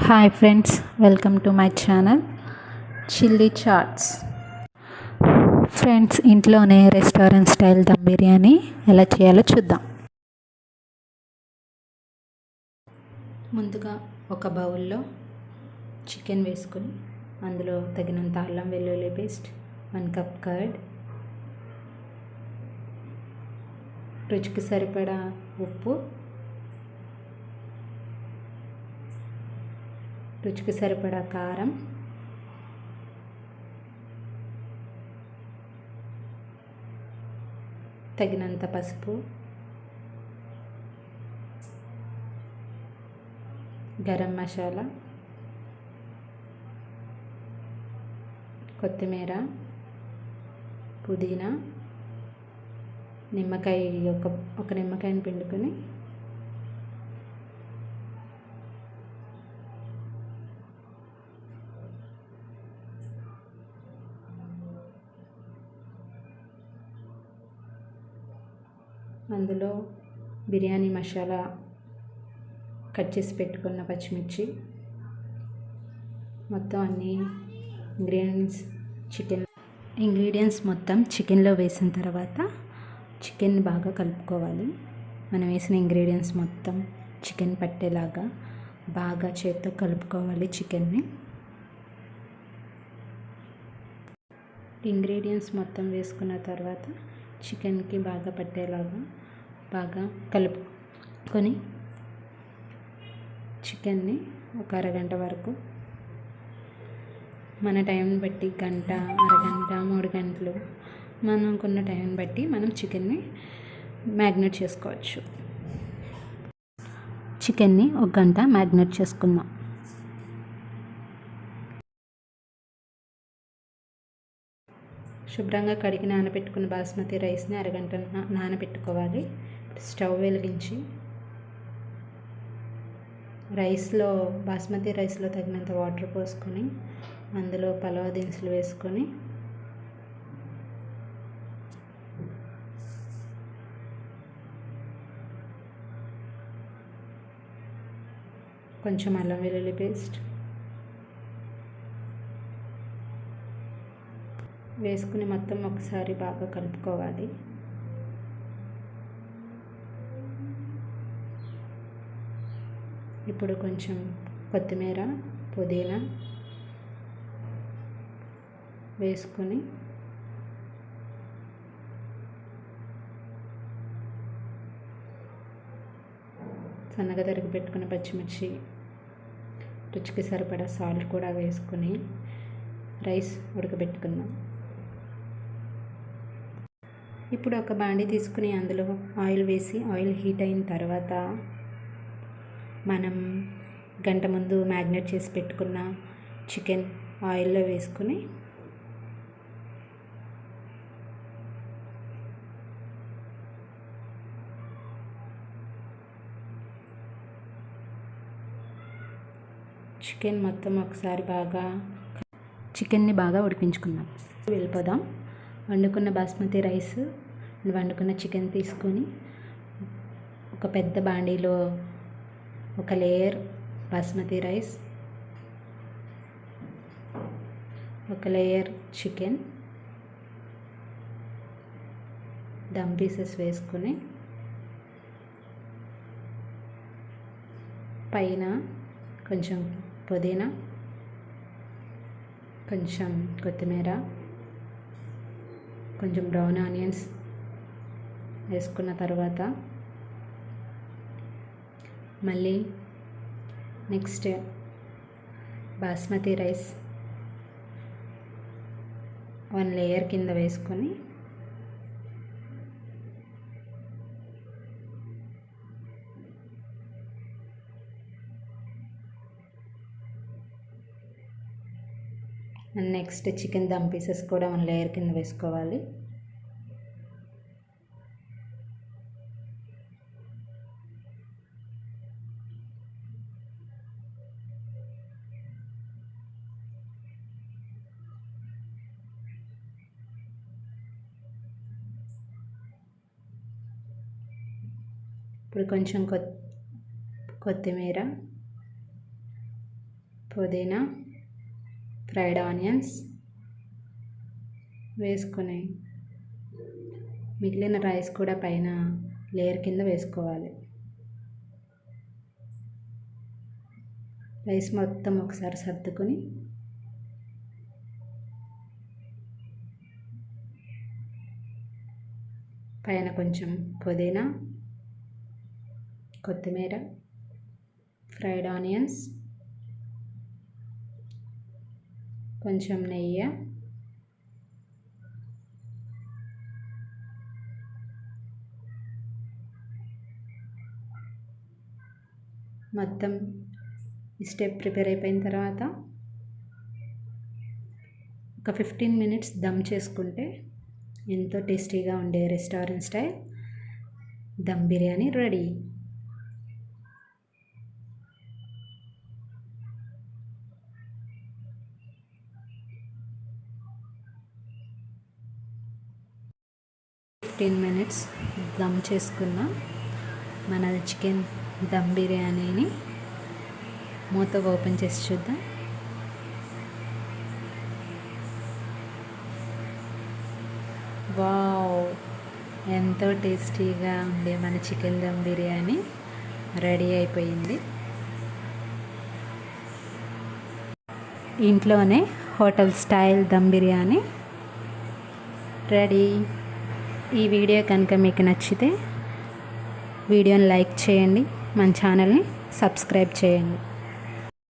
Hi friends welcome to my channel chilli chats friends ఇంట్లోనే restaurant style dum biryani ఎలా చేయాలో చూద్దాం. ముందుగా ఒక బౌల్లో చికెన్ వేసుకొని అందులో తగినంత అల్లం వెల్లుల్లి పేస్ట్ వన్ కప్ కర్డ్ రుచికి సరిపడా ఉప్పు రుచికి సరిపడా కారం. తగినంత పసుపు. గరం మసాలా. కొత్తిమీర. పుదీనా. నిమ్మకాయ ఒక ఒక నిమ్మకాయని పిండుకొని అందులో బిర్యానీ మసాలా కట్ చేసి పెట్టుకున్న పచ్చిమిర్చి మొత్తం అన్ని ఇంగ్రీడియంట్స్ చికెన్ ఇంగ్రీడియంట్స్ మొత్తం చికెన్లో వేసిన తర్వాత చికెన్ బాగా కలుపుకోవాలి. మనం వేసిన ఇంగ్రీడియంట్స్ మొత్తం చికెన్ పట్టేలాగా బాగా చేత్తో కలుపుకోవాలి చికెన్ని ఇంగ్రీడియంట్స్ మొత్తం వేసుకున్న తర్వాత చికెన్కి బాగా పట్టేలాగా బాగా కలుపుకొని చికెన్ని ఒక అరగంట వరకు మన టైంని బట్టి గంట అరగంట మూడు గంటలు మనకున్న టైం బట్టి మనం చికెన్ని మ్యాగ్నేట్ చేసుకోవచ్చు. చికెన్ని ఒక గంట మ్యాగ్నేట్ చేసుకుందాం. శుభ్రంగా కడిగి నానబెట్టుకున్న బాస్మతి రైస్ని అరగంట నానబెట్టుకోవాలి. స్టవ్ వెలిగించి రైస్లో బాస్మతి రైస్లో తగినంత వాటర్ పోసుకొని అందులో పలావ దినుసులు వేసుకొని కొంచెం అల్లం వెల్లుల్లి పేస్ట్ వేసుకుని మొత్తం ఒకసారి బాగా కలుపుకోవాలి. ఇప్పుడు కొంచెం కొత్తిమీర పుదీనా వేసుకొని సన్నగా తరిగి పెట్టుకున్న పచ్చిమిర్చి రుచికి సరిపడా సాల్ట్ కూడా వేసుకొని రైస్ ఉడకబెట్టుకుందాం. ఇప్పుడు ఒక బాండి తీసుకుని అందులో ఆయిల్ వేసి ఆయిల్ హీట్ అయిన తర్వాత మనం గంట ముందు మ్యాగ్నేట్ చేసి పెట్టుకున్న చికెన్ ఆయిల్లో వేసుకుని చికెన్ మొత్తం ఒకసారి బాగా చికెన్ని బాగా ఉడిపించుకున్నాం వెళ్ళిపోదాం. వండుకున్న బాస్మతి రైస్ వండుకున్న చికెన్ తీసుకొని ఒక పెద్ద బాండీలో ఒక లేయర్ బాస్మతి రైస్ ఒక లేయర్ చికెన్ దమ్ పీసెస్ వేసుకొని పైన కొంచెం పుదీనా కొంచెం కొత్తిమీర కొంచెం బ్రౌన్ ఆనియన్స్ వేసుకున్న తర్వాత మళ్ళీ next basmati rice one layer కింద వేసుకొని and next chicken dum pieces కూడా వన్ లేయర్ కింద వేసుకోవాలి. ఇప్పుడు కొంచెం కొత్తిమీర పుదీనా ఫ్రైడ్ ఆనియన్స్ వేసుకొని మిగిలిన రైస్ కూడా పైన లేయర్ కింద వేసుకోవాలి. రైస్ మొత్తం ఒకసారి సర్దుకొని పైన కొంచెం పుదీనా కొత్తిమీర ఫ్రైడ్ ఆనియన్స్ కొంచెం నెయ్యి మొత్తం ఈ స్టెప్ ప్రిపేర్ అయిపోయిన తర్వాత ఒక ఫిఫ్టీన్ మినిట్స్ దమ్ చేసుకుంటే ఎంతో టేస్టీగా ఉండే restaurant style. Dum biryani ready. Fifteen minutes dum చేసుకున్న. మన చికెన్ దమ్ బిర్యానీని మూత ఓపెన్ చేసి చూద్దాం. వావ్! ఎంతో టేస్టీగా ఉండే మన చికెన్ దమ్ బిర్యానీ రెడీ అయిపోయింది. ఇంట్లోనే hotel style dum biryani ready. ఈ వీడియో కనుక మీకు నచ్చితే వీడియోని లైక్ చేయండి మన ఛానల్ని సబ్స్క్రైబ్ చేయండి.